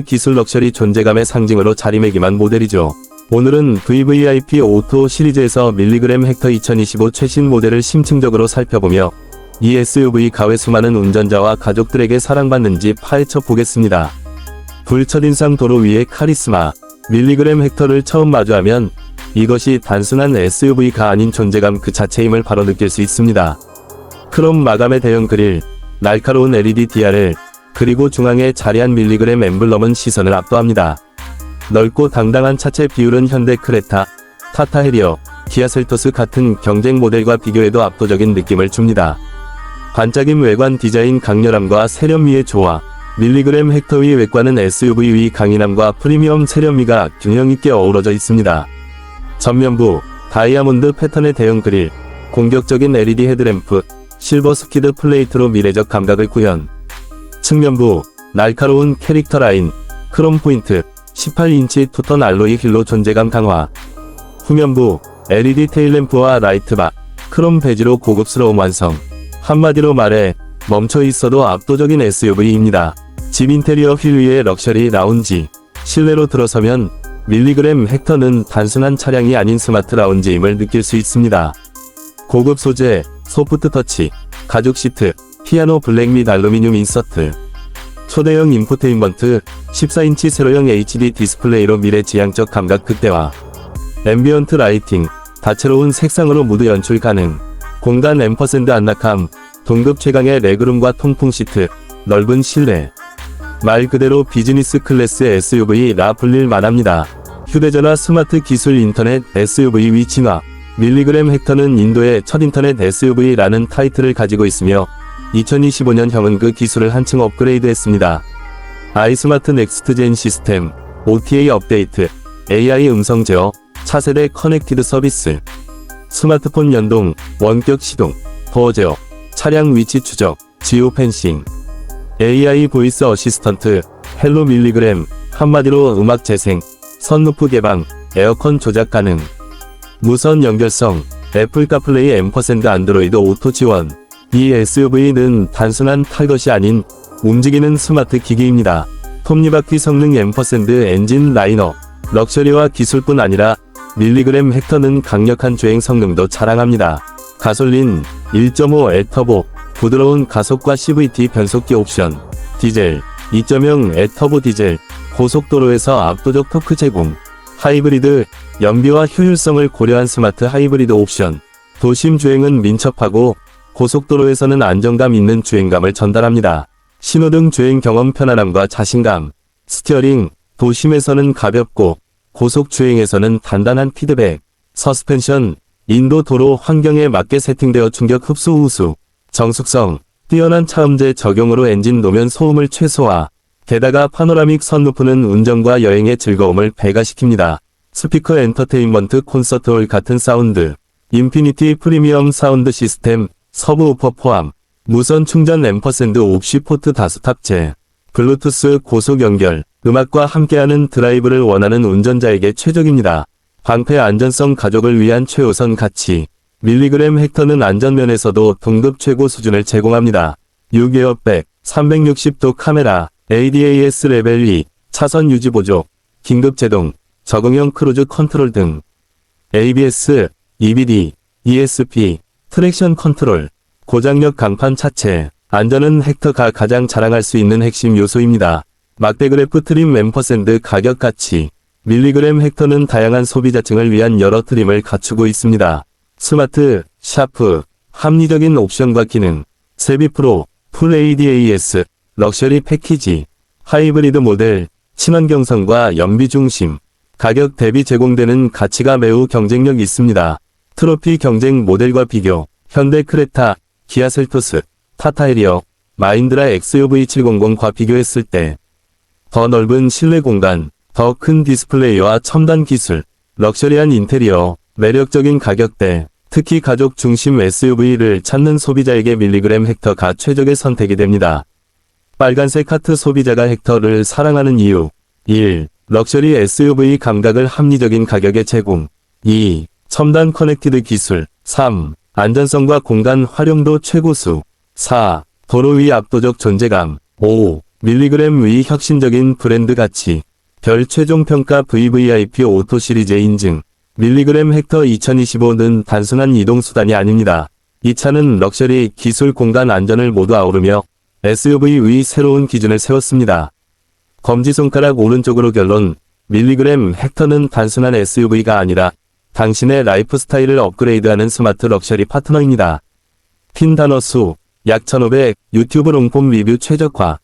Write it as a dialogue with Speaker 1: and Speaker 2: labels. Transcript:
Speaker 1: 스마트 기술 럭셔리 존재감의 상징으로 자리매김한 모델이죠. 오늘은 VVIP 오토 시리즈에서 밀리그램 헥터 2025 최신 모델을 심층적으로 살펴보며 이 SUV 가외 수많은 운전자와 가족들에게 사랑받는지 파헤쳐 보겠습니다. 불철인상 도로 위의 카리스마, 밀리그램 헥터를 처음 마주하면 이것이 단순한 SUV가 아닌 존재감 그 자체임을 바로 느낄 수 있습니다. 크롬 마감의 대형 그릴, 날카로운 LED DRL, 그리고 중앙에 자리한 밀리그램 엠블럼은 시선을 압도합니다. 넓고 당당한 차체 비율은 현대 크레타, 타타 해리어, 기아 셀토스 같은 경쟁 모델과 비교해도 압도적인 느낌을 줍니다. 반짝임 외관 디자인 강렬함과 세련미의 조화, 밀리그램 헥터의 외관은 SUV의 강인함과 프리미엄 세련미가 균형 있게 어우러져 있습니다. 전면부, 다이아몬드 패턴의 대형 그릴, 공격적인 LED 헤드램프, 실버 스키드 플레이트로 미래적 감각을 구현. 측면부, 날카로운 캐릭터 라인, 크롬 포인트, 18인치 투톤 알로이 휠로 존재감 강화. 후면부, LED 테일램프와 라이트바, 크롬 베지로 고급스러운 완성. 한마디로 말해, 멈춰 있어도 압도적인 SUV입니다. 집 인테리어 휠 위의 럭셔리 라운지. 실내로 들어서면 밀리그램 헥터는 단순한 차량이 아닌 스마트 라운지임을 느낄 수 있습니다. 고급 소재, 소프트 터치, 가죽 시트, 피아노 블랙 및 알루미늄 인서트. 초대형 인포테인먼트, 14인치 세로형 HD 디스플레이로 미래지향적 감각 극대화. 앰비언트 라이팅, 다채로운 색상으로 무드 연출 가능. 공간 앰퍼샌드 안락함, 동급 최강의 레그룸과 통풍 시트, 넓은 실내. 말 그대로 비즈니스 클래스 SUV라 불릴 만 합니다. 휴대전화 스마트 기술 인터넷 SUV 위친화. 밀리그램 헥터는 인도의 첫 인터넷 SUV라는 타이틀을 가지고 있으며 2025년형은 그 기술을 한층 업그레이드했습니다. 아이스마트 넥스트 젠 시스템, OTA 업데이트, AI 음성 제어, 차세대 커넥티드 서비스, 스마트폰 연동, 원격 시동, 도어 제어, 차량 위치 추적, 지오 펜싱, AI 보이스 어시스턴트, 헬로 밀리그램, 한마디로 음악 재생, 선루프 개방, 에어컨 조작 가능, 무선 연결성, 애플 카플레이 앰퍼샌드 안드로이드 오토 지원. 이 SUV는 단순한 탈 것이 아닌 움직이는 스마트 기기입니다. 톱니바퀴 성능 앰퍼샌드 엔진 라이너, 럭셔리와 기술뿐 아니라 밀리그램 헥터는 강력한 주행 성능도 자랑합니다. 가솔린 1.5 에터보, 부드러운 가속과 CVT 변속기 옵션, 디젤 2.0 에터보 디젤, 고속도로에서 압도적 토크 제공, 하이브리드, 연비와 효율성을 고려한 스마트 하이브리드 옵션, 도심 주행은 민첩하고 고속도로에서는 안정감 있는 주행감을 전달합니다. 신호등 주행 경험 편안함과 자신감, 스티어링, 도심에서는 가볍고 고속 주행에서는 단단한 피드백, 서스펜션, 인도 도로 환경에 맞게 세팅되어 충격 흡수 우수, 정숙성, 뛰어난 차음제 적용으로 엔진 노면 소음을 최소화, 게다가 파노라믹 선루프는 운전과 여행의 즐거움을 배가시킵니다. 스피커 엔터테인먼트 콘서트홀 같은 사운드, 인피니티 프리미엄 사운드 시스템, 서브 우퍼 포함, 무선 충전 앰퍼샌드 옵시 포트 다수 탑재, 블루투스 고속 연결, 음악과 함께하는 드라이브를 원하는 운전자에게 최적입니다. 방패 안전성 가족을 위한 최우선 가치. 밀리그램 헥터는 안전면에서도 등급 최고 수준을 제공합니다. 6에어백, 360도 카메라, ADAS 레벨 2, 차선 유지 보조, 긴급 제동, 적응형 크루즈 컨트롤 등 ABS, EBD, ESP, 트랙션 컨트롤, 고장력 강판 차체, 안전은 헥터가 가장 자랑할 수 있는 핵심 요소입니다. 막대그래프 트림 앰퍼샌드 가격 가치, 밀리그램 헥터는 다양한 소비자층을 위한 여러 트림을 갖추고 있습니다. 스마트, 샤프, 합리적인 옵션과 기능, 세비 프로, 풀 ADAS, 럭셔리 패키지, 하이브리드 모델, 친환경성과 연비 중심, 가격 대비 제공되는 가치가 매우 경쟁력 있습니다. 트로피 경쟁 모델과 비교, 현대 크레타, 기아 셀토스, 타타 해리어, 마인드라 XUV700과 비교했을 때, 더 넓은 실내 공간, 더 큰 디스플레이와 첨단 기술, 럭셔리한 인테리어, 매력적인 가격대, 특히 가족 중심 SUV를 찾는 소비자에게 밀리그램 헥터가 최적의 선택이 됩니다. 빨간색 카트 소비자가 헥터를 사랑하는 이유 1. 럭셔리 SUV 감각을 합리적인 가격에 제공 2. 첨단 커넥티드 기술 3. 안전성과 공간 활용도 최고수 4. 도로 위 압도적 존재감 5. 밀리그램 의 혁신적인 브랜드 가치, 별 최종 평가 VVIP 오토 시리즈 인증, 밀리그램 헥터 2025는 단순한 이동 수단이 아닙니다. 이 차는 럭셔리, 기술, 공간 안전을 모두 아우르며 SUV의 새로운 기준을 세웠습니다. 검지손가락 오른쪽으로 결론, 밀리그램 헥터는 단순한 SUV가 아니라 당신의 라이프 스타일을 업그레이드하는 스마트 럭셔리 파트너입니다. 핀 단어 수, 약 1500, 유튜브 롱폼 리뷰 최적화,